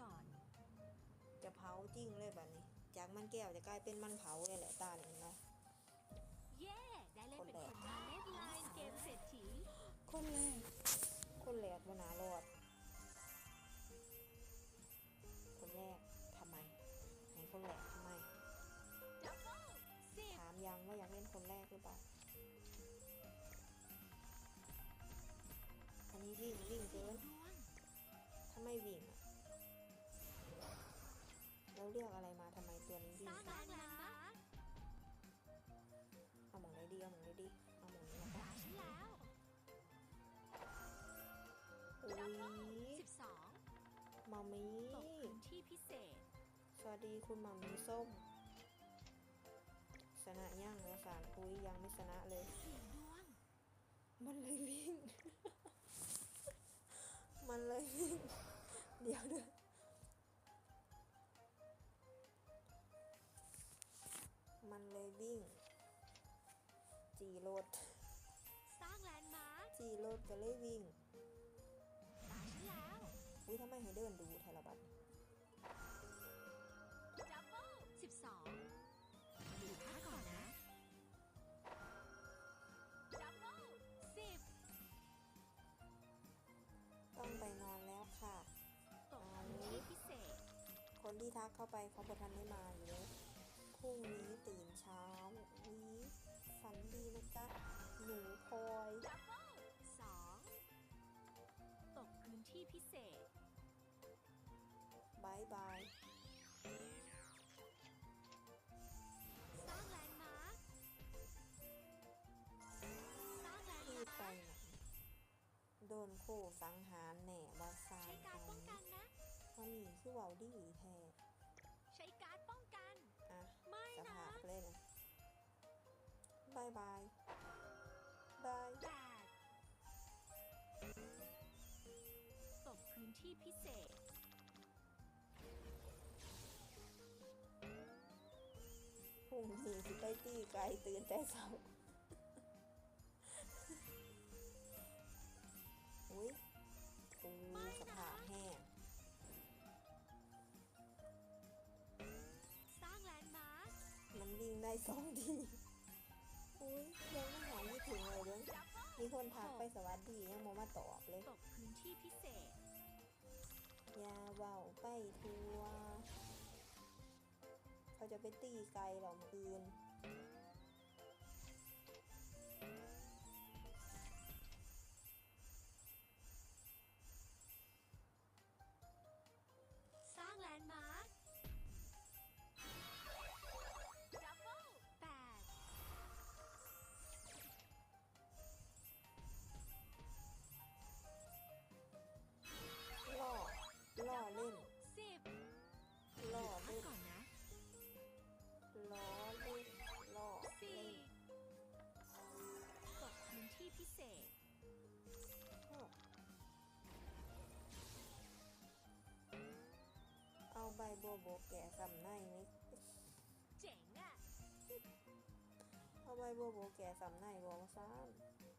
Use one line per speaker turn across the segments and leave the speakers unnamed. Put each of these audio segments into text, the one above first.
ก่อน
จะเผาจริงเลยแบบนี้ จากมันแก้วจะกลายเป็นมันเผาเลยแหละตาเนี่ยเนาะ
เย้ได้เล่นเป็นคนมาเล่นไลน์เกมเศรษฐี
คนแรกคนแรกวนารอดคนแรกทำไมให้คนแรกทำไม
ดับเบิลสิบ
ถามยังว่าอยากเล่นคนแรกหรือเปล่าอันนี้วิ่งวิ่งเกิน
ดวง
ถ้าไม่วิ่งอะแล้ว เลือกอะไรมาทำไมตัวนี้วิ่
ส
ง
ร้างแลนด์มาร์ค
เอาหมองเลยดี เอาหมองเลยดี เอาหมองนี้นะ
ตา
คะ
ฉันแล้ว
อุ้ย
สิบสอง
มามี
ตกพื้นที่พิเศษ
สวัสดีคุณมามีส้ม ชนะย่างวสารคุยยังไม่ชนะเลย
เสียงดวง
มันเลยวิ่ง มันเลยวิ่ง เดี๋ยวเด้อมั ถก็เลยวิ่ง
ตาฉันแล้ว
อุ้ยทำไมให้เดินดูไทยละบัด
ดับเบิลสิบสองดูท่าก่อนนะดับเบิลสิบ
ต้องไปนอนแล้วค่ะ
ตกพื้นที่พิเศษ
คนที่ทักเข้าไปเขาบอกทันได้มาอยู่
ที่พิเศษ
บายบาย
สร้างแลนด์มาร์คสร้างแลนด์
ที่
มา
ไป
ร์ค
ไหนโดนโคสังหารแหน่บาซา
ใช้การป้องกันนะ
วันนี้คือเวาดีแท้
ใช้การป้องกัน
อะ
ไม่
จะ
นะ
ผากเลยนะบายบาย
ที่พิเศษ
พรุ่งนี้สิไปตีไกลตื่นแต่เช้าอุ้ยปู
ไม่นะ
สภาพแห้ง
สร้างแลนด์มาร์ค
มันวิ่งได้สองทีอุ้ยยังไม่หายไม่ถึงเลยเด้ง
ดับเบิล
มีคนทักไปสวัสดียังโมมาตอบเลย
ตกพื้นที่พิเศษ
อย่าเบาไปทัว เขาจะไปตีไกลหรอมออื่น
เอา
ใบบัวโบกแก่สำในไหม
เจ๋งอะ
เอาใบบัวโบกแก่สำในบอกมาซ้
ดั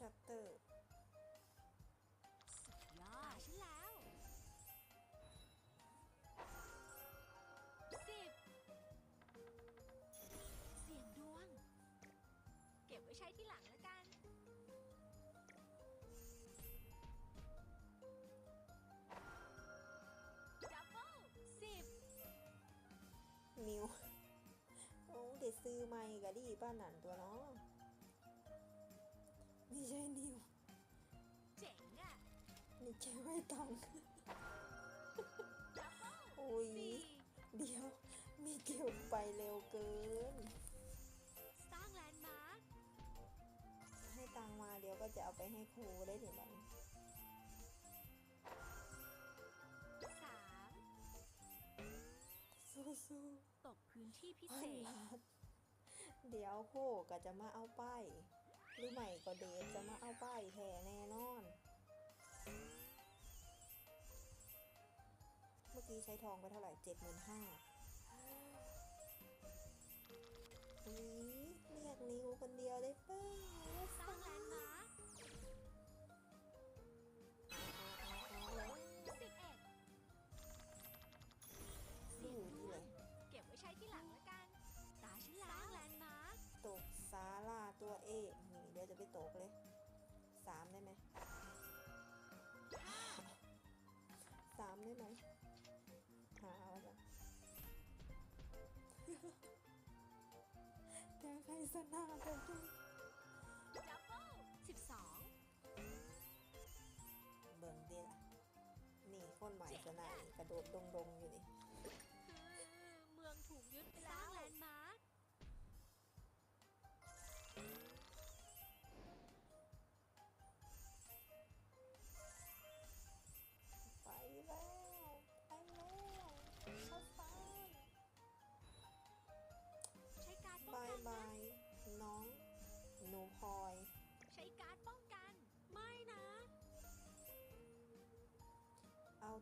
ำ
ชัตเตอร์
ยอดฉันแล้วสิบเสียงดวง เก็บไว้ใช้ที่หลังแล้วกัน ดับเบิลสิบ
นิว โอ้เด็ดซื้อใหม่ก็ดีป้าหนันตัวเนาะ ไม่ใช่นิว
เจ๋งอะ
นี่แค่ไม่ตังค์
ดับเบิล
อุ้ย
สี่
เดี๋ยว มีเกี่ยวไปเร็วเกิน
สร้างแลนด์มาร์ค
ให้ตังค์มาเดี๋ยวก็จะเอาไปให้ครูได้เดี๋ยวบัดนี้
สาม
สู้ๆสู้
ตกพื้นที่พิ
พั
เศ
น
ษ
ล้านเดี๋ยวโคก็จะมาเอาป้าย หรือไม่ก็เดชจะมาเอาป้ายแห่แน่นอน เมื่อกี้ใช้ทองไปเท่าไหร่เจ็ดหมื่นห้าอุ้ยเรียกนิวคนเดียวได้ป้า
สร้างแลนด์มา อ
ยากให้สนากันด้วย
ดับเบิลสิบสอง
เบิ่งดีล่ะ นี่คนใหม่สนานี่กระโดดดงดงๆอยู่นี่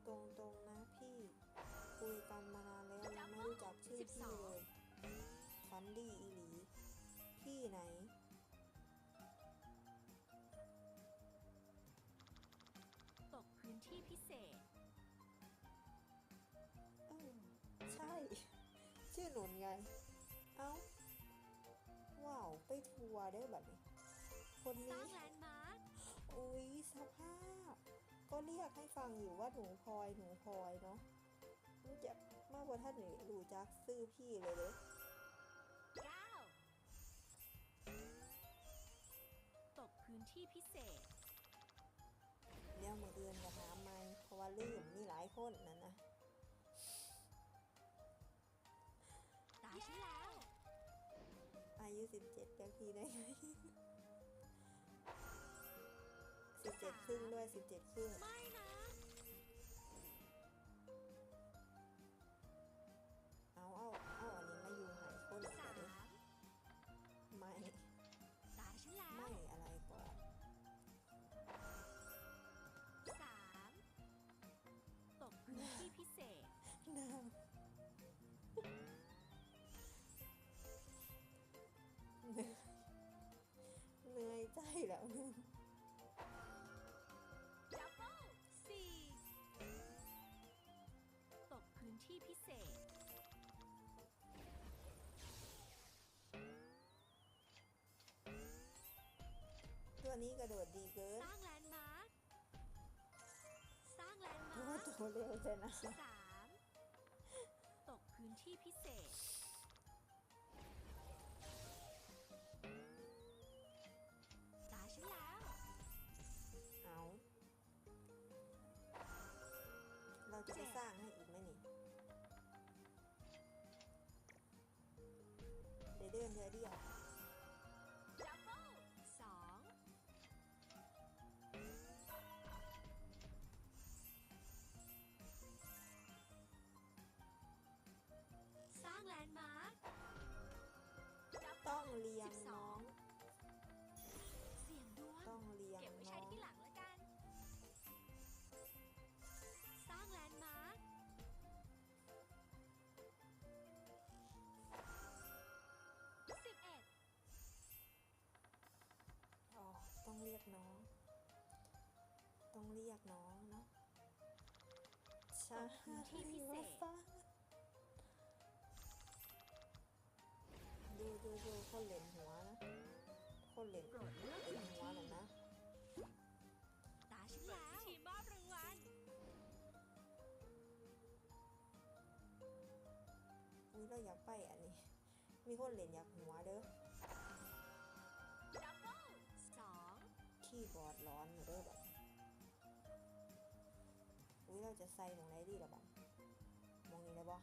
ตรงๆนะพี่ คุยกันมานานแล้วยังไม่รู้จักชื่อพี่เลยฟันดี้อีหลี พี่ไหน
ตกพื้นที่พิเศษ
เออใช่ ชื่อหนุนไง เอ้า ว้าว ไปทัวร์ได้แบบนี้ คน
สร้า
นี้
งแลนด์มาร์ค
อุ๊ยสภาพ ก็เรียกให้ฟังอยู่ว่าหนูพลอยหนูพลอยเนาะรู้จักมากกว่าท่านหนูรู้จักซื้อพี่เลยเลย
เก้าตกพื้นที่พิเศษ
เดี๋ยวมาเดือนจะถามไหมเพราะว่าลืมมีหลายคนนั่นนะ
ตาฉันแล้ว
อายุสิบเจ็ดเรียกพี่ได้ไหม 17 ครึ่งด้วย 17 ครึ่ง
ไม่นะ ที่พิเศษ ตั
วนี้กระโดดดีเกิน
สร้างแลนด์มาร์คสร้างแลนด์
เพราะ
มา
ว่า
ร์ค
ตัวเร็วจะนะ
สามตกพื้นที่พิเศษ ตาฉันแล้ว
เอา เราจะไปสร้างให้อีกไหมนี่ เดี๋ยวเดินเธอเดียว
ดับเบิลสองสร้างแลนด์มาร์ค
ต้องเลี้ยง
สิบส
น้
อ
องง
เสียงดวง
ต้องเลี้ยง
เก็บไว้
น้
ใช้
อง ยกน้อง ต้องเรียกน้องเนาะใช่
พื้นที่พิเศษ
ว่าฟ้าดูดูดูคนเหล่นหัวนะคนเหล่น
โปรดเลือก
เป็น
พื้น
หัว
ที่
น่ะนะ
ตาฉันแล้วทีมมอบรางวัล
อุ้ยเราอยากไปอันนี้ มีคนเหล่นอยากหัวเด้อ ขี้บอร์ดร้อนอยู่เด้อแบบอุ้ยเราจะใส่หมองไหนดีล่ะบัดมองนี้ได้บ่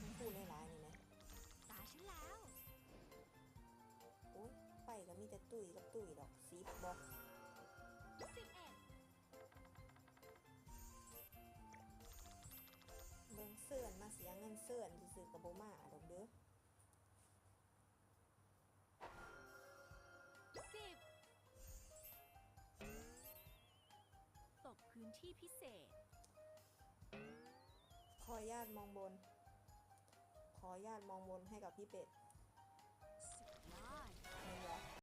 มันพูดหลายๆนี่ไหม
ตาฉันแล้ว
โอ้ยไปก็มีแต่ตุ้ยกับตุ้ยดอกสีบบอก
สิบเอ็ด
เบิ่งสชิญซื่อๆกับโบมาดอกเด้อ
สิ พื้นที่พิเศษ
ขออนุญาตมองบน ขออนุญาตมองบนให้กับพี่เป็ด
สุดยอด